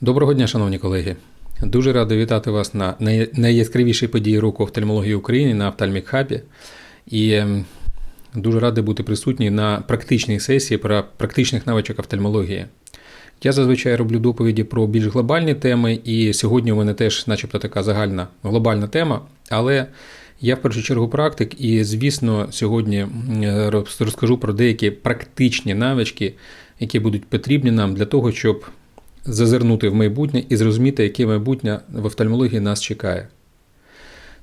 Доброго дня, шановні колеги. Дуже радий вітати вас на най- найяскравішій події року офтальмології України на Офтальмік Хабі. І ем, дуже радий бути присутній на практичній сесії про практичних навичок офтальмології. Я зазвичай роблю доповіді про більш глобальні теми, і сьогодні у мене теж, начебто, така загальна глобальна тема. Але я в першу чергу практик, і, звісно, сьогодні розкажу про деякі практичні навички, які будуть потрібні нам для того, щоб зазирнути в майбутнє і зрозуміти, яке майбутнє в офтальмології нас чекає.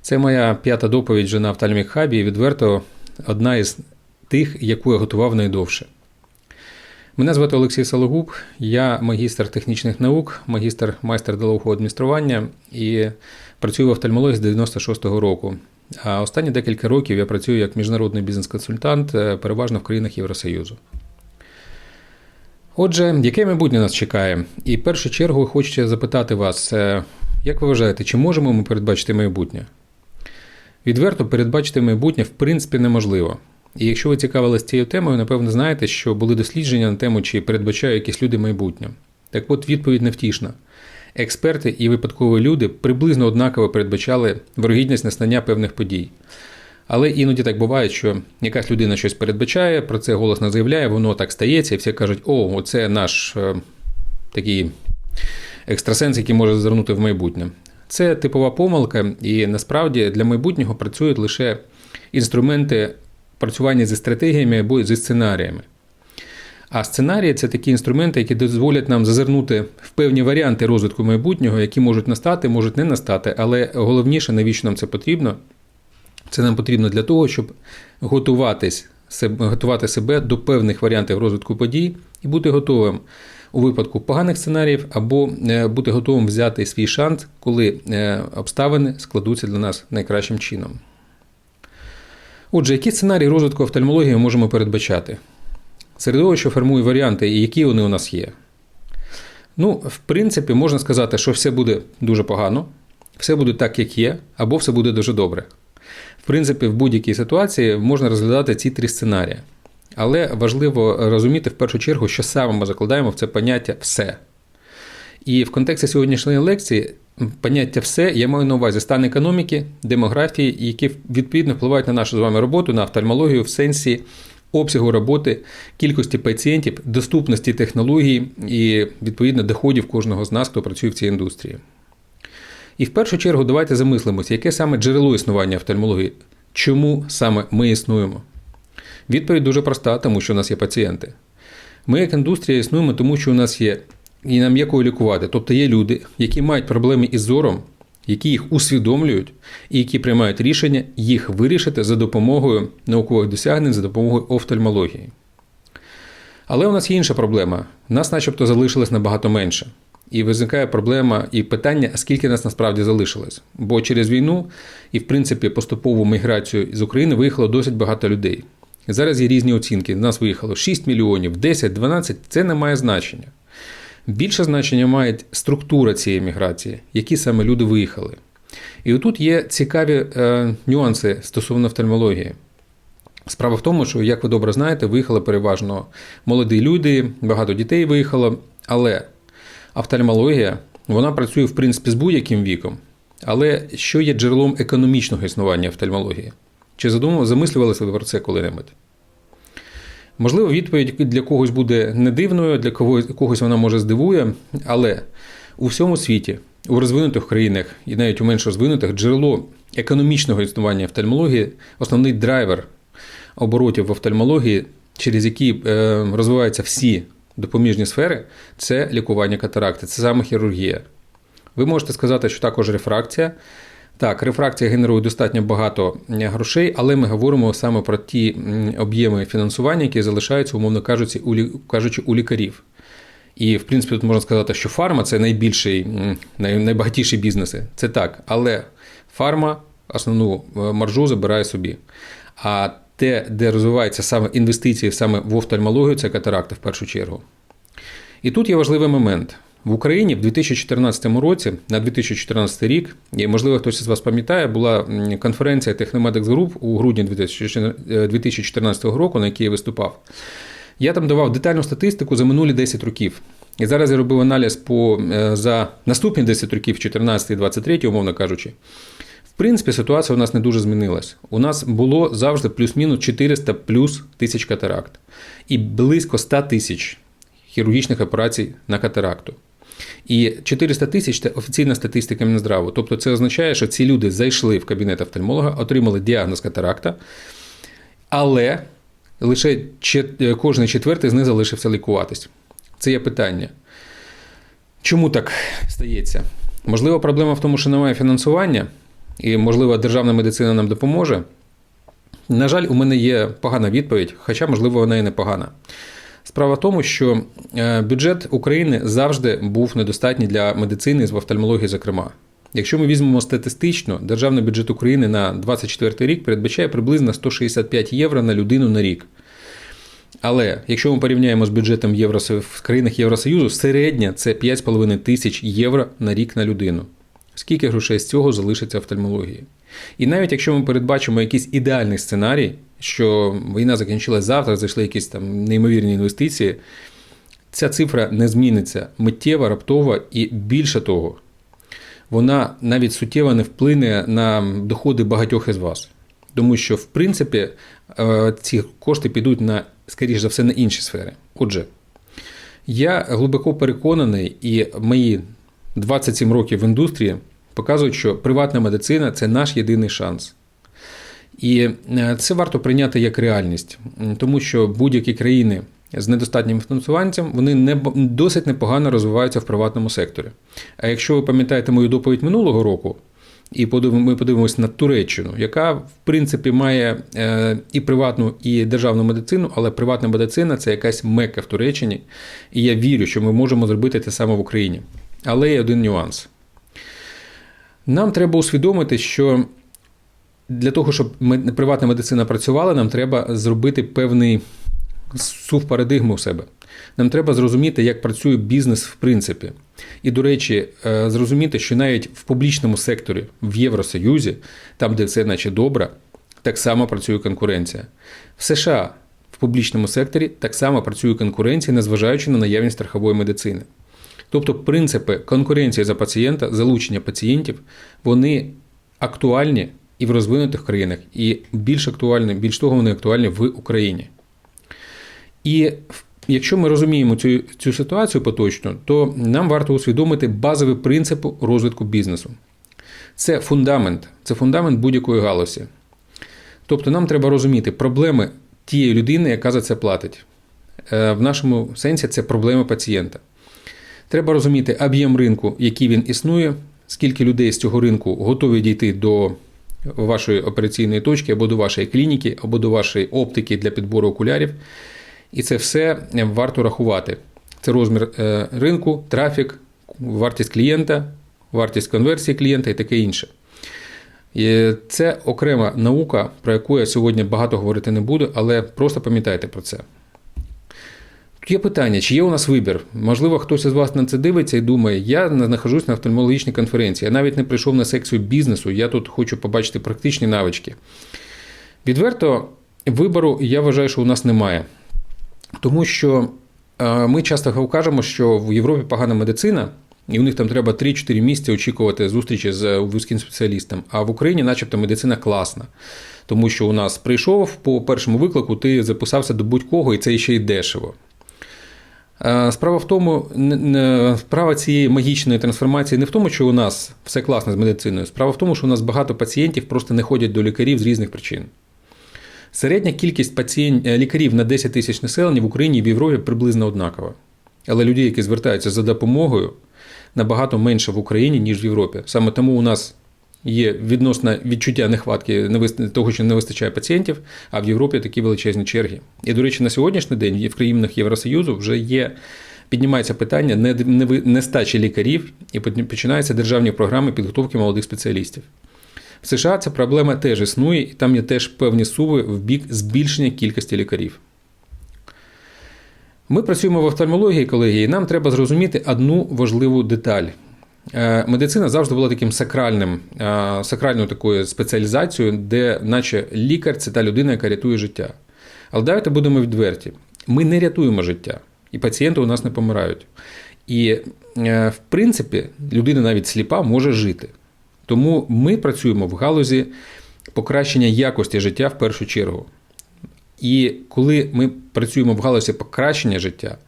Це моя п'ята доповідь вже на Офтальмік Хабі, і відверто одна із тих, яку я готував найдовше. Мене звати Олексій Сологуб, я магістр технічних наук, магістр майстер делового адміністрування і працюю в офтальмології з 96-го року. А останні декілька років я працюю як міжнародний бізнес-консультант, е, переважно в країнах Євросоюзу. Отже, яке майбутнє нас чекає? І в першу чергу хочеться запитати вас, е, як ви вважаєте, чи можемо ми передбачити майбутнє? Відверто передбачити майбутнє в принципі неможливо. І якщо ви цікавились цією темою, напевно знаєте, що були дослідження на тему, чи передбачають якісь люди майбутнє. Так от відповідь невтішна. Експерти і випадкові люди приблизно однаково передбачали вирогідність настання певних подій. Але іноді так буває, що якась людина щось передбачає, про це голосно заявляє, воно так стається, і всі кажуть, о, оце наш е, такий екстрасенс, який може звернути в майбутнє. Це типова помилка, і насправді для майбутнього працюють лише інструменти працювання зі стратегіями або зі сценаріями. А сценарії це такі інструменти, які дозволять нам зазирнути в певні варіанти розвитку майбутнього, які можуть настати, можуть не настати, але головніше, навіщо нам це потрібно? Це нам потрібно для того, щоб готуватись, готувати себе до певних варіантів розвитку подій і бути готовим у випадку поганих сценаріїв, або е, бути готовим взяти свій шанс, коли е, обставини складуться для нас найкращим чином. Отже, які сценарії розвитку офтальмології ми можемо передбачати? Середовище формує варіанти, і які вони у нас є. Ну, в принципі, можна сказати, що все буде дуже погано, все буде так, як є, або все буде дуже добре. В принципі, в будь-якій ситуації можна розглядати ці три сценарії. Але важливо розуміти в першу чергу, що саме ми закладаємо в це поняття все. І в контексті сьогоднішньої лекції поняття все я маю на увазі стан економіки, демографії, які відповідно впливають на нашу з вами роботу, на офтальмологію в сенсі обсягу роботи, кількості пацієнтів, доступності технологій і відповідно доходів кожного з нас, хто працює в цій індустрії. І в першу чергу давайте замислимося, яке саме джерело існування офтальмології, чому саме ми існуємо. Відповідь дуже проста, тому що у нас є пацієнти. Ми, як індустрія, існуємо, тому що у нас є і нам є кого лікувати. Тобто є люди, які мають проблеми із зором, які їх усвідомлюють, і які приймають рішення їх вирішити за допомогою наукових досягнень, за допомогою офтальмології. Але у нас є інша проблема. Нас, начебто, залишилось набагато менше. І виникає проблема і питання, а скільки нас насправді залишилось. Бо через війну і, в принципі, поступову міграцію з України виїхало досить багато людей. Зараз є різні оцінки. Нас виїхало 6 мільйонів, 10, 12 це не має значення. Більше значення має структура цієї міграції, які саме люди виїхали. І отут є цікаві е, нюанси стосовно офтальмології. Справа в тому, що, як ви добре знаєте, виїхали переважно молоді люди, багато дітей виїхало, але офтальмологія вона працює в принципі з будь-яким віком. Але що є джерелом економічного існування офтальмології? Чи замислювалися ви про це коли-небудь? Можливо, відповідь для когось буде не дивною, для когось, когось вона може здивує, але у всьому світі, у розвинутих країнах і навіть у менш розвинутих, джерело економічного існування офтальмології, основний драйвер оборотів в офтальмології, через які е, розвиваються всі допоміжні сфери, це лікування катаракти, це саме хірургія. Ви можете сказати, що також рефракція. Так, рефракція генерує достатньо багато грошей, але ми говоримо саме про ті об'єми фінансування, які залишаються, умовно кажучи, у, лікарів. І, в принципі, тут можна сказати, що фарма це найбільший, найбагатіші бізнеси. Це так. Але фарма основну е, маржу забирає собі. А те, де розвиваються саме інвестиції саме в офтальмологію, це катаракти в першу чергу. І тут є важливий момент. В Україні в 2014 році, на 2014 рік, і можливо хтось із вас пам'ятає, була конференція Technomedics Group у грудні 2014 року, на якій я виступав. Я там давав детальну статистику за минулі 10 років. І зараз я робив аналіз по, е, за наступні 10 років, 14-23, умовно кажучи. В принципі, ситуація у нас не дуже змінилась. У нас було завжди плюс-мінус 400 плюс тисяч катаракт і близько 100 тисяч хірургічних операцій на катаракту. І 400 тисяч це офіційна статистика Мінздраву. Тобто це означає, що ці люди зайшли в кабінет офтальмолога, отримали діагноз катаракта, але лише чет- кожний четвертий з них залишився лікуватись. Це є питання. Чому так стається? Можливо, проблема в тому, що немає фінансування, і, можливо, державна медицина нам допоможе. На жаль, у мене є погана відповідь, хоча, можливо, вона і не погана. Справа в тому, що е, бюджет України завжди був недостатній для медицини в офтальмології, зокрема. Якщо ми візьмемо статистично, державний бюджет України на 2024 рік передбачає приблизно 165 євро на людину на рік. Але якщо ми порівняємо з бюджетом Євросо... в країнах Євросоюзу, середня це 5,5 тисяч євро на рік на людину. Скільки грошей з цього залишиться офтальмології? І навіть якщо ми передбачимо якийсь ідеальний сценарій, що війна закінчилась завтра, зайшли якісь там неймовірні інвестиції, ця цифра не зміниться миттєво, раптово і більше того, вона навіть суттєво не вплине на доходи багатьох із вас. Тому що, в принципі, е, ці кошти підуть на, скоріш за все, на інші сфери. Отже, я глибоко переконаний, і мої 27 років в індустрії показують, що приватна медицина це наш єдиний шанс. І е, це варто прийняти як реальність, тому що будь-які країни з недостатнім фінансуванням вони не досить непогано розвиваються в приватному секторі. А якщо ви пам'ятаєте мою доповідь минулого року, і ми подивимося на Туреччину, яка в принципі має е, і приватну, і державну медицину, але приватна медицина це якась мекка в Туреччині. І я вірю, що ми можемо зробити те саме в Україні. Але є один нюанс. Нам треба усвідомити, що для того, щоб приватна медицина працювала, нам треба зробити певний сув парадигму у себе. Нам треба зрозуміти, як працює бізнес в принципі. І, до речі, е, зрозуміти, що навіть в публічному секторі в Євросоюзі, там, де все наче добре, так само працює конкуренція. В США в публічному секторі так само працює конкуренція, незважаючи на наявність страхової медицини. Тобто принципи конкуренції за пацієнта, залучення пацієнтів, вони актуальні і в розвинутих країнах, і більш актуальні, більш того, вони актуальні в Україні. І якщо ми розуміємо цю, цю ситуацію поточно, то нам варто усвідомити базові принципи розвитку бізнесу. Це фундамент, це фундамент будь-якої галузі. Тобто нам треба розуміти проблеми тієї людини, яка за це платить. Е, В нашому сенсі це проблеми пацієнта. Треба розуміти об'єм ринку, який він існує, скільки людей з цього ринку готові дійти до вашої операційної точки, або до вашої клініки, або до вашої оптики для підбору окулярів. І це все варто рахувати. Це розмір е, ринку, трафік, вартість клієнта, вартість конверсії клієнта і таке інше. І Це окрема наука, про яку я сьогодні багато говорити не буду, але просто пам'ятайте про це. Є питання, чи є у нас вибір? Можливо, хтось із вас на це дивиться і думає, я знаходжусь на офтальмологічній конференції, я навіть не прийшов на секцію бізнесу, я тут хочу побачити практичні навички. Відверто, вибору я вважаю, що у нас немає. Тому що е, ми часто кажемо, що в Європі погана медицина, і у них там треба 3-4 місяці очікувати зустрічі з вузьким спеціалістом. А в Україні, начебто, медицина класна. Тому що у нас прийшов по першому виклику, ти записався до будь-кого, і це ще й дешево. Е, Справа в тому, справа цієї магічної трансформації не в тому, що у нас все класно з медициною. Справа в тому, що у нас багато пацієнтів просто не ходять до лікарів з різних причин. Середня кількість пацієнт, е, лікарів на 10 тисяч населення в Україні і в Європі приблизно однакова. Але людей, які звертаються за допомогою, набагато менше в Україні, ніж в Європі. Саме тому у нас є відносне відчуття нехватки того, що не вистачає пацієнтів, а в Європі такі величезні черги. І, до речі, на сьогоднішній день в країнах Євросоюзу вже є. Піднімається питання нестачі лікарів і починаються державні програми підготовки молодих спеціалістів. В США ця проблема теж існує, і там є теж певні суви в бік збільшення кількості лікарів. Ми працюємо в офтальмології, колеги, і нам треба зрозуміти одну важливу деталь. Е, Медицина завжди була таким сакральним, е, сакральною такою спеціалізацією, де, наче лікар це та людина, яка рятує життя. Але давайте будемо відверті: ми не рятуємо життя, і пацієнти у нас не помирають. І, е, в принципі, людина навіть сліпа може жити. Тому ми працюємо в галузі покращення якості життя в першу чергу. І коли ми працюємо в галузі покращення життя,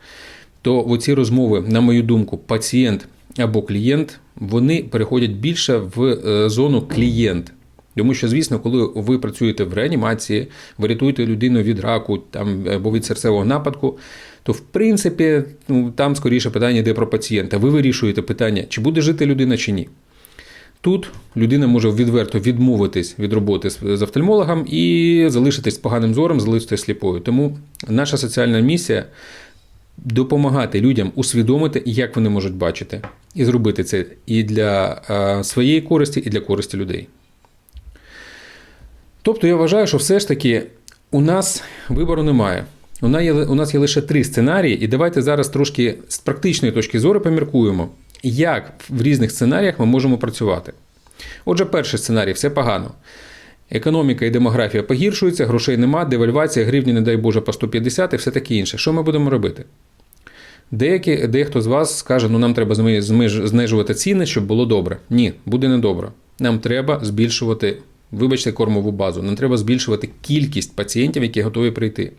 то оці розмови, на мою думку, пацієнт або клієнт, вони переходять більше в е, зону клієнт. Тому що, звісно, коли ви працюєте в реанімації, ви рятуєте людину від раку там, або від серцевого нападку, то в принципі ну, там скоріше питання йде про пацієнта. Ви вирішуєте питання, чи буде жити людина, чи ні. Тут людина може відверто відмовитись від роботи з офтальмологом і залишитись поганим зором, залишитись сліпою. Тому наша соціальна місія допомагати людям усвідомити, як вони можуть бачити, і зробити це і для е, своєї користі, і для користі людей. Тобто я вважаю, що все ж таки у нас вибору немає. У нас є, лише три сценарії, і давайте зараз трошки з практичної точки зору поміркуємо, як в різних сценаріях ми можемо працювати. Отже, перший сценарій все погано. Економіка і демографія погіршуються, грошей нема, девальвація, гривні, не дай Боже, по 150 і все таке інше. Що ми будемо робити? Деякі, Дехто з вас скаже, ну нам треба знижувати ціни, щоб було добре. Ні, буде недобре. Нам треба збільшувати, вибачте, кормову базу. Нам треба збільшувати кількість пацієнтів, які готові прийти.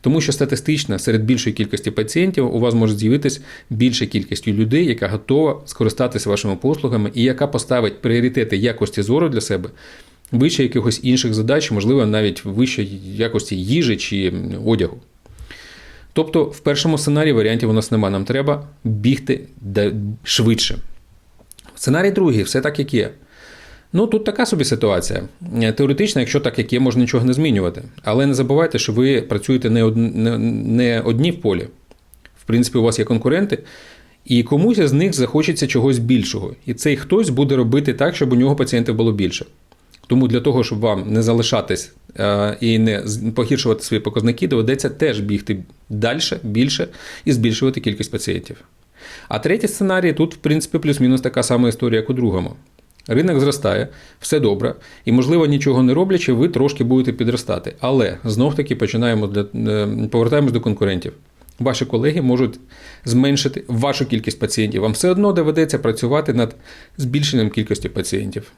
Тому що статистично серед більшої кількості пацієнтів у вас може з'явитись більша кількість людей, яка готова скористатися вашими послугами і яка поставить пріоритети якості зору для себе вище якихось інших задач, можливо, навіть вище якості їжі чи одягу. Тобто, в першому сценарії варіантів у нас немає. Нам треба бігти швидше. Сценарій другий, все так, як є. Ну, тут така собі ситуація. Теоретично, якщо так, як є, можна нічого не змінювати. Але не забувайте, що ви працюєте не одні, не одні в полі. В принципі, у вас є конкуренти, і комусь з них захочеться чогось більшого. І цей хтось буде робити так, щоб у нього пацієнтів було більше. Тому для того, щоб вам не залишатись е, і не погіршувати свої показники, доведеться теж бігти далі, більше і збільшувати кількість пацієнтів. А третій сценарій тут, в принципі, плюс-мінус така сама історія, як у другому. Ринок зростає, все добре, і, можливо, нічого не роблячи, ви трошки будете підростати. Але знов-таки починаємо для, е, повертаємось до конкурентів. Ваші колеги можуть зменшити вашу кількість пацієнтів. Вам все одно доведеться працювати над збільшенням кількості пацієнтів.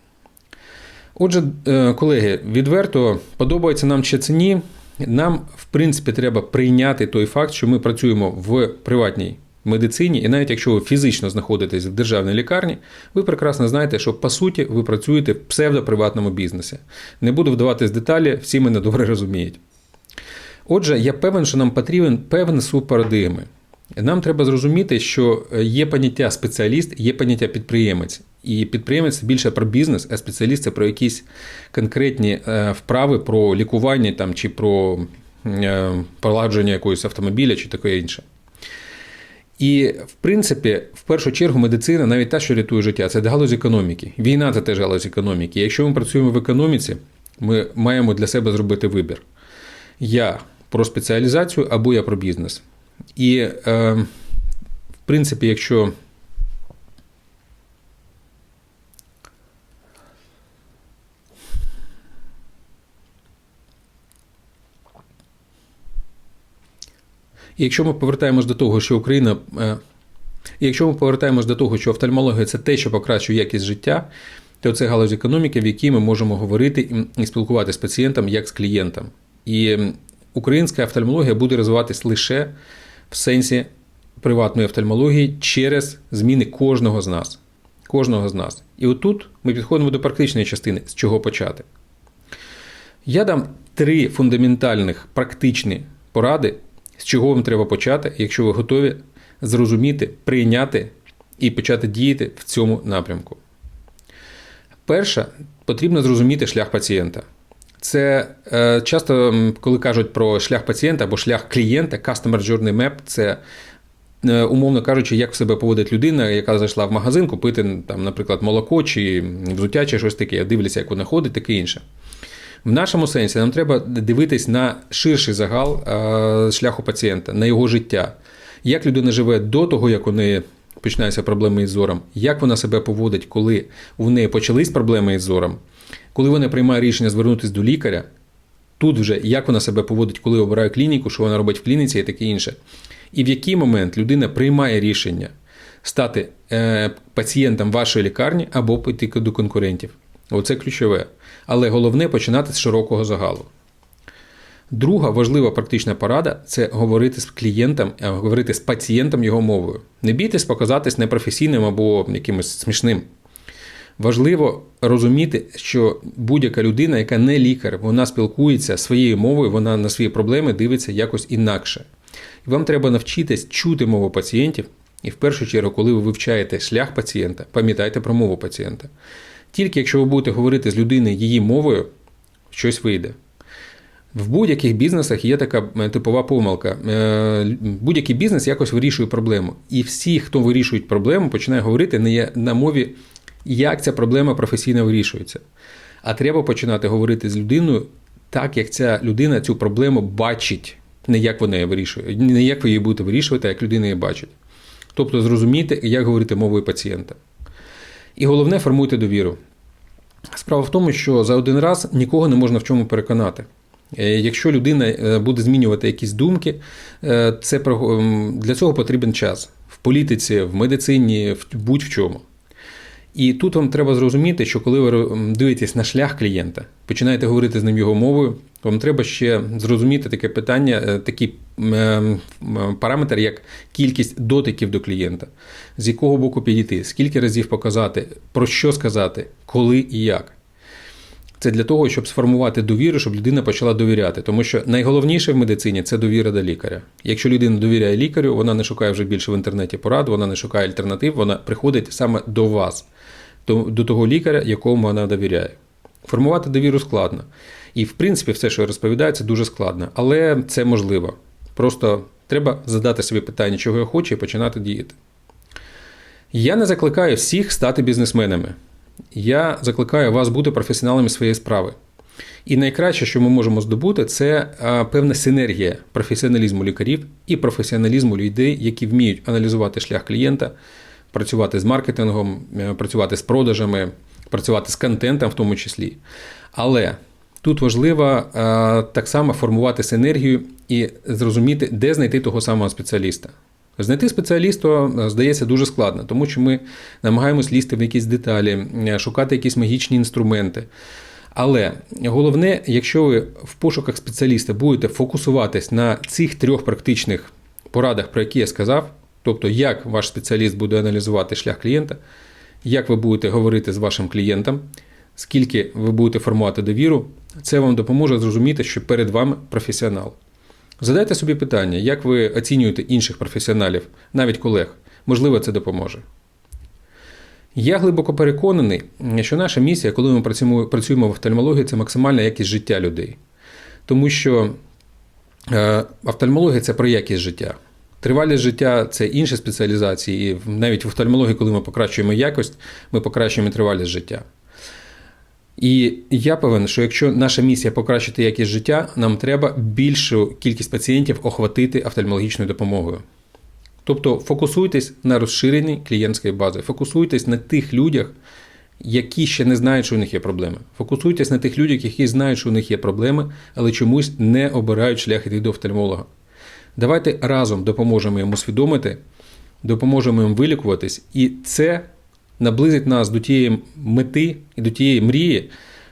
Отже, е, колеги, відверто подобається нам чи це ні. Нам, в принципі, треба прийняти той факт, що ми працюємо в приватній медицині, і навіть якщо ви фізично знаходитесь в державній лікарні, ви прекрасно знаєте, що по суті ви працюєте в псевдоприватному бізнесі. Не буду вдаватись в деталі, всі мене добре розуміють. Отже, я певен, що нам потрібен певний суд парадигми. Нам треба зрозуміти, що є поняття спеціаліст, є поняття підприємець. І підприємець більше про бізнес, а спеціаліст це про якісь конкретні е, вправи про лікування там, чи про е, поладження якогось автомобіля чи таке інше. І, в принципі, в першу чергу, медицина, навіть та, що рятує життя, це галузь економіки. Війна це теж галузь економіки. Якщо ми працюємо в економіці, ми маємо для себе зробити вибір. Я про спеціалізацію або я про бізнес. І, е, в принципі, якщо Якщо ми повертаємось до того, що Україна. Е, якщо ми повертаємось до того, що офтальмологія це те, що покращує якість життя, то це галузь економіки, в якій ми можемо говорити і спілкуватися з пацієнтом як з клієнтом. І українська офтальмологія буде розвиватись лише в сенсі приватної офтальмології через зміни кожного з нас. Кожного з нас. І отут ми підходимо до практичної частини, з чого почати. Я дам три фундаментальних практичні поради, з чого вам треба почати, якщо ви готові зрозуміти, прийняти і почати діяти в цьому напрямку. Перше, потрібно зрозуміти шлях пацієнта. Це е, часто, коли кажуть про шлях пацієнта або шлях клієнта, Customer Journey Map – це, е, умовно кажучи, як в себе поводить людина, яка зайшла в магазин купити, там, наприклад, молоко чи взуття, чи щось таке, дивляться, як вона ходить, таке інше. В нашому сенсі нам треба дивитись на ширший загал е, шляху пацієнта, на його життя. Як людина живе до того, як у неї починаються проблеми із зором, як вона себе поводить, коли у неї почались проблеми із зором, коли вона приймає рішення звернутися до лікаря, тут вже як вона себе поводить, коли обирає клініку, що вона робить в клініці і таке інше. І в який момент людина приймає рішення стати е, пацієнтом вашої лікарні або піти до конкурентів. Оце ключове. Але головне починати з широкого загалу. Друга важлива практична порада це говорити з клієнтом, говорити з пацієнтом його мовою. Не бійтесь показатись непрофесійним або якимось смішним. Важливо розуміти, що будь-яка людина, яка не лікар, вона спілкується своєю мовою, вона на свої проблеми дивиться якось інакше. І вам треба навчитись чути мову пацієнтів, і в першу чергу, коли ви вивчаєте шлях пацієнта, пам'ятайте про мову пацієнта. Тільки якщо ви будете говорити з людиною її мовою, щось вийде. В будь-яких бізнесах є така е, типова помилка. Е, Будь-який бізнес якось вирішує проблему. І всі, хто вирішують проблему, починає говорити не на мові, як ця проблема професійно вирішується. А треба починати говорити з людиною так, як ця людина цю проблему бачить, не як вона її вирішує, не як ви її будете вирішувати, а як людина її бачить. Тобто зрозуміти, як говорити мовою пацієнта. І головне, формуйте довіру. Справа в тому, що за один раз нікого не можна в чому переконати. Е, Якщо людина е, буде змінювати якісь думки, е, це для цього потрібен час в політиці, в медицині, в будь-в чому. І тут вам треба зрозуміти, що коли ви дивитесь на шлях клієнта, починаєте говорити з ним його мовою, вам треба ще зрозуміти таке питання, м, параметр, як кількість дотиків до клієнта, з якого боку підійти, скільки разів показати, про що сказати, коли і як. Це для того, щоб сформувати довіру, щоб людина почала довіряти. Тому що найголовніше в медицині це довіра до лікаря. Якщо людина довіряє лікарю, вона не шукає вже більше в інтернеті порад, вона не шукає альтернатив, вона приходить саме до вас, до того лікаря, якому вона довіряє. Формувати довіру складно. І, в принципі, все, що я розповідаю, це дуже складно. Але це можливо. Просто треба задати собі питання, чого я хочу, і починати діяти. Я не закликаю всіх стати бізнесменами. Я закликаю вас бути професіоналами своєї справи. І найкраще, що ми можемо здобути, це певна синергія професіоналізму лікарів і професіоналізму людей, які вміють аналізувати шлях клієнта, працювати з маркетингом, е, працювати з продажами, працювати з контентом в тому числі. Але тут важливо а, так само формувати синергію і зрозуміти, де знайти того самого спеціаліста. Знайти спеціаліста здається дуже складно, тому що ми намагаємось лізти в якісь деталі, е, шукати якісь магічні інструменти. Але головне, якщо ви в пошуках спеціаліста будете фокусуватись на цих трьох практичних порадах, про які я сказав, тобто як ваш спеціаліст буде аналізувати шлях клієнта, як ви будете говорити з вашим клієнтом, скільки ви будете формувати довіру, це вам допоможе зрозуміти, що перед вами професіонал. Задайте собі питання, як ви оцінюєте інших професіоналів, навіть колег. Можливо, це допоможе. Я глибоко переконаний, що наша місія, коли ми працюємо, в офтальмології, це максимальна якість життя людей. Тому що е, офтальмологія це про якість життя. Тривалість життя це інші спеціалізації, і навіть в офтальмології, коли ми покращуємо якість, ми покращуємо тривалість життя. І я певен, що якщо наша місія покращити якість життя, нам треба більшу кількість пацієнтів охватити офтальмологічною допомогою. Тобто фокусуйтесь на розширенні клієнтської бази, фокусуйтесь на тих людях, які ще не знають, що у них є проблеми. Фокусуйтесь на тих людях, які знають, що у них є проблеми, але чомусь не обирають шлях йти до офтальмолога. Давайте разом допоможемо їм усвідомити, допоможемо їм вилікуватись, і це наблизить нас до тієї мети і до тієї мрії,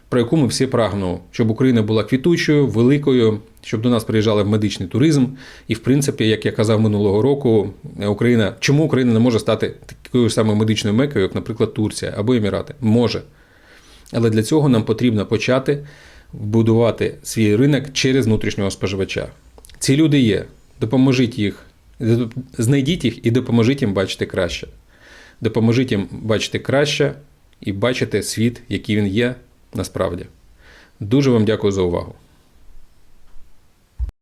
про яку ми всі прагнемо, щоб Україна була квітучою, великою, щоб до нас приїжджали в медичний туризм. І, в принципі, як я казав минулого року, Україна, чому Україна не може стати такою самою медичною мекою, як, наприклад, Турція або Емірати? Може. Але для цього нам потрібно почати будувати свій ринок через внутрішнього споживача. Ці люди є. Допоможіть їх, знайдіть їх і допоможіть їм бачити краще. Допоможіть їм бачити краще і бачити світ, який він є насправді. Дуже вам дякую за увагу.